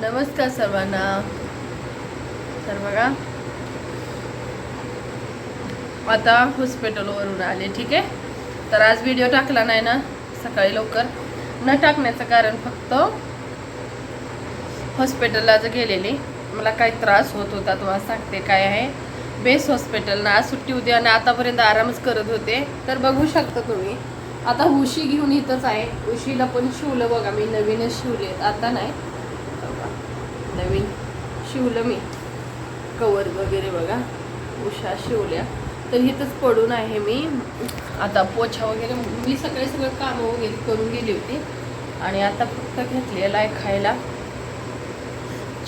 नमस्कार सर्वांना. तर बघा. आता हॉस्पिटलवरून आले ठीक आहे? तर आज व्हिडिओ टाकला नाही ना सकाळी लवकर. न टाकण्याचं कारण फक्त हॉस्पिटलला जर गेलेली मला काही त्रास होत होता तुम्हाला सांगते काय आहे. बेस हॉस्पिटल ना आज सुट्टी होती आणि आतापर्यंत आरामच करत होते. तर बघू शकता तुम्ही. आता उशी घेऊन इथंच आहे. उशीला पण शिवलं बघा मी नवीनच शिवले. आता नाही. नवीन शिवलं मी. कवर वगैरे बघा. उषा शिवल्या. तर इथंच पडून आहे मी. आता पोछा वगैरे मी सगळे सगळं कामं वगैरे करून गेली होती. आणि आता फक्त घेतलेला आहे खायला.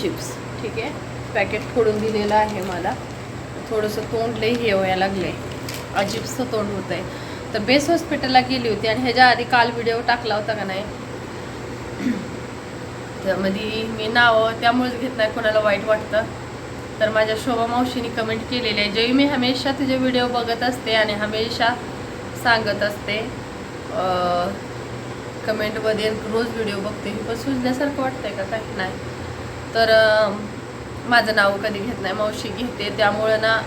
चिप्स. ठीक आहे. पॅकेट फोडून दिलेलं आहे मला. थोडंसं तोंड लई हे व्हायला लागलं आहे अजिप्सचं तोंड होत आहे तर बेस हॉस्पिटलला गेली होती आणि ह्याच्या आधी काल व्हिडिओ टाकला होता का नाही? त्यामध्ये मी नावं त्यामुळेच घेत नाही कोणाला वाईट वाटतं. तर माझ्या शोभा मावशीने कमेंट केलेली आहे जेही मी हमेशा तुझे व्हिडिओ बघत असते आणि हमेशा सांगत असते. कमेंटमध्ये रोज व्हिडिओ बघते. पण सुचण्यासारखं वाटतंय का? काही नाही. तर माझं नाव कधी घेत नाही मावशी घेते. त्यामुळं ना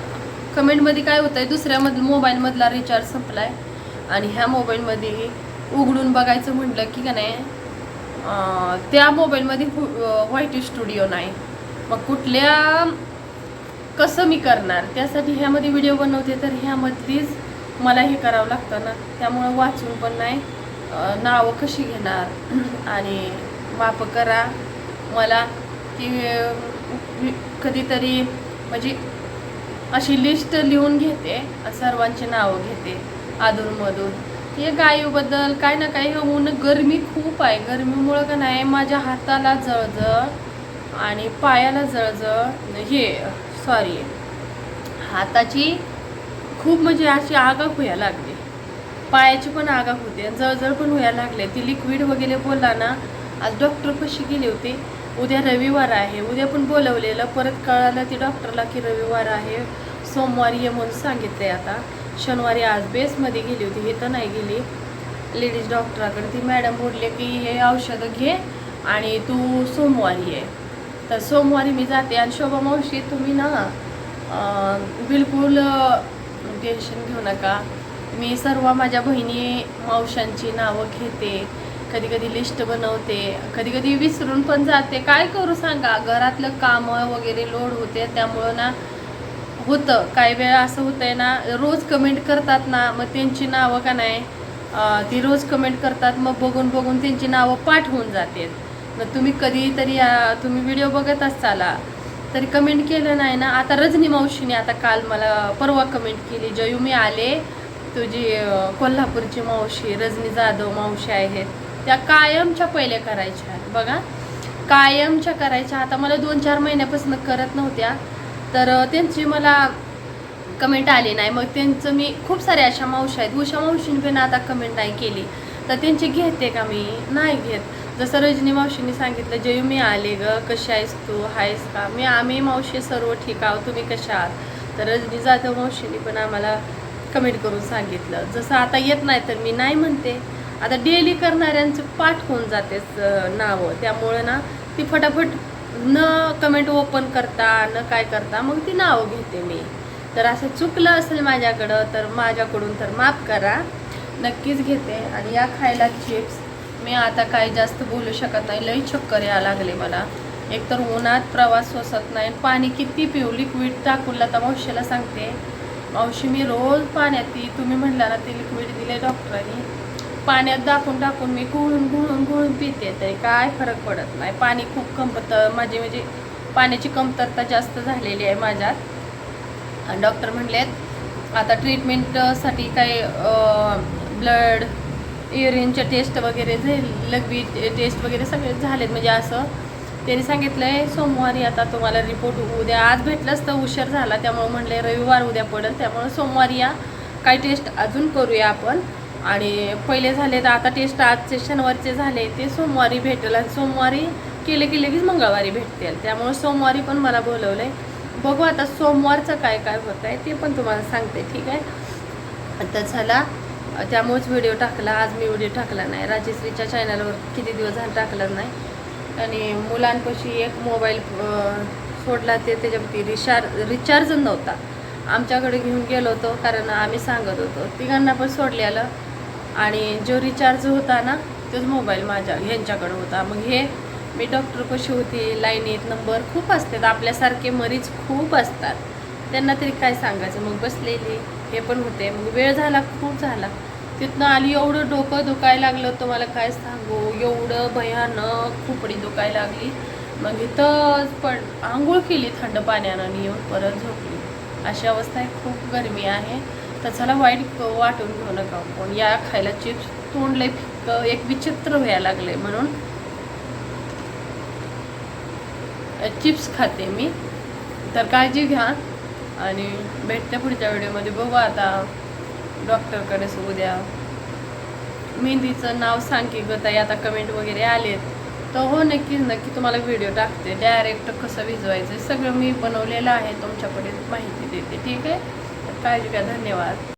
कमेंटमध्ये काय होतं आहे दुसऱ्यामध मोबाईलमधला रिचार्ज संपला आहे आणि ह्या मोबाईलमध्ये उघडून बघायचं म्हटलं की का नाही त्या मोबाईलमध्ये व्हाईट स्टुडिओ नाही. मग कुठल्या कसं मी करणार? त्यासाठी ह्यामध्ये व्हिडिओ बनवते तर ह्यामधलीच मला हे करावं लागतं ना. त्यामुळं वाचून पण नाही. नावं कशी घेणार? आणि माप करा. मला की कधीतरी म्हणजे अशी लिस्ट लिहून घेते सर्वांची नावं घेते. अधूनमधून. हे गायूबद्दल काय ना काही होऊन गरमी खूप आहे. गरमीमुळं का नाही माझ्या हाताला जळजळ आणि पायाला जळजळ हे सॉरी हाताची खूप म्हणजे अशी आगा व्हायला लागली. पायाची पण आगा होते जळजळ पण व्हायला लागले. ती लिक्विड वगैरे बोलला ना आज डॉक्टर कशी गेली होती. उद्या रविवार आहे. उद्या पण बोलवलेलं. परत कळालं ती डॉक्टरला की रविवार आहे. सोमवारी ये म्हणून सांगितले आता. शनिवारी आज बेसमध्ये गेली होती हे तर नाही गेली. लेडीज डॉक्टराकडे ती मॅडम बोलले की हे औषधं घे आणि तू सोमवारी ये. तर सोमवारी मी जाते आणि शोभा मावशी तुम्ही ना बिलकुल टेन्शन घेऊ नका. मी सर्व माझ्या बहिणी मावशांची नावं घेते. कधी कधी लिस्ट बनवते. कधी कधी विसरून पण जाते. काय करू सांगा? घरातलं कामं वगैरे लोड होते त्यामुळं ना होतं. काही वेळा असं होतं आहे ना रोज कमेंट करतात ना मग त्यांची नावं का नाही ती रोज कमेंट करतात मग बघून बघून त्यांची नावं पाठ होऊन जाते. मग तुम्ही कधीतरी तुम्ही व्हिडिओ बघत असाला तरी कमेंट केलं नाही ना आता रजनी मावशीने आता काल मला परवा कमेंट केली जयू मी आले तुझी कोल्हापूरची मावशी रजनी जाधव मावशी आहेत त्या कायमच्या पहिले करायच्या. बघा कायमच्या करायच्या. आता मला दोन चार महिन्यापासून करत नव्हत्या. तर त्यांची मला कमेंट आली नाही. मग त्यांचं मी खूप साऱ्या अशा मावशी आहेत. उषा मावशीने पण आता कमेंट नाही केली. तर त्यांची घेते का मी? नाही घेत. जसं रजनी मावशींनी सांगितलं जयू मी आले ग. कशी आहेस तू? आहेस का? मी आम्ही मावशी सर्व ठीक आहोत. तुम्ही कशा आहात? तर रजनी जाधव मावशीने पण आम्हाला कमेंट करून सांगितलं. जसं आता येत नाही तर मी नाही म्हणते. आता डेली करणाऱ्यांचं पाठ होऊन जातेच नावं. त्यामुळं ना ती फटाफट न कमेंट ओपन करता न काय करता मग ती नावं घेते मी. तर असं चुकलं असेल माझ्याकडं तर माझ्याकडून तर माफ करा. नक्कीच घेते. आणि या खायला चिप्स मी आता काय जास्त बोलू शकत नाही. लई चक्कर या लागले मला. एकतर उन्हात प्रवास सोसत नाही. पाणी किती पिऊ लिक्विड टाकून तर मावशीला सांगते. मावशी मी रोज पाण्यात ती तुम्ही म्हणला ना ते लिक्विड दिले डॉक्टरांनी पाण्यात दाखवून टाकून मी गुळून गुळून गुळून पिते तरी काय फरक पडत नाही. पाणी खूप कमत माझी म्हणजे पाण्याची कमतरता जास्त झालेली आहे माझ्यात. आणि डॉक्टर म्हणलेत आता ट्रीटमेंटसाठी काही ब्लड युरिनच्या टेस्ट वगैरे झाले लघवी टेस्ट वगैरे सगळे झालेत. म्हणजे असं त्यांनी सांगितलं आहे सोमवारी आता तुम्हाला रिपोर्ट उद्या आज भेटलंच तर उशीर झाला. त्यामुळे म्हणले रविवार उद्या पडेल. त्यामुळे सोमवारी या. काही टेस्ट अजून करूया आपण. आणि पहिले झाले तर आता टेस्ट आजचे शनिवारचे झाले ते सोमवारी भेटेल आणि सोमवारी केले की लगेच मंगळवारी भेटतील. त्यामुळे सोमवारी पण मला बोलवलं आहे बघू आता सोमवारचं काय काय होत आहे ते पण तुम्हाला सांगते ठीक आहे? तर झाला त्यामुळेच व्हिडिओ टाकला. आज मी व्हिडिओ टाकला नाही. राजेश्रीच्या चॅनलवर किती दिवस झाला टाकला नाही. आणि मुलांपाशी एक मोबाईल सोडला ते त्याच्यावरती रिचार्ज रिचार्ज नव्हता. आमच्याकडे घेऊन गेलो होतो कारण आम्ही सांगत होतो. तिघांना पण सोडलेलं. आणि जो रिचार्ज होता ना तोच मोबाईल माझ्या ह्यांच्याकडं होता. मग हे मी डॉक्टर कशी होती लाईनीत नंबर खूप असतात. आपल्यासारखे मरीज खूप असतात. त्यांना तरी काय सांगायचं? मग बसलेली हे पण होते. मग वेळ झाला खूप झाला. तिथनं आली एवढं डोकं दुखायला लागलं तुम्हाला काय सांगू? एवढं भयानक खोपडी दुखायला लागली. मग इथं पण आंघोळ केली थंड पाण्यानं येऊन परत झोपली. अशी अवस्था आहे. खूप गरमी आहे. तर चला वाईट वाटून घेऊ नका. पण या खायला चिप्स तोंडले एक विचित्र व्हायला लागले म्हणून. चिप्स खाते मी. तर काळजी घ्या आणि भेटते पुढच्या व्हिडिओमध्ये. बघू आता डॉक्टरकडेच उद्या मेहंदीचं नाव सांग की ग ताई आता कमेंट वगैरे आलेत. तर हो नक्कीच नक्की तुम्हाला व्हिडिओ टाकते. डायरेक्ट कसं भिजवायचं सगळं मी बनवलेलं आहे. तुमच्याकडे माहिती देते. ठीक आहे? काळजी घ्या. धन्यवाद.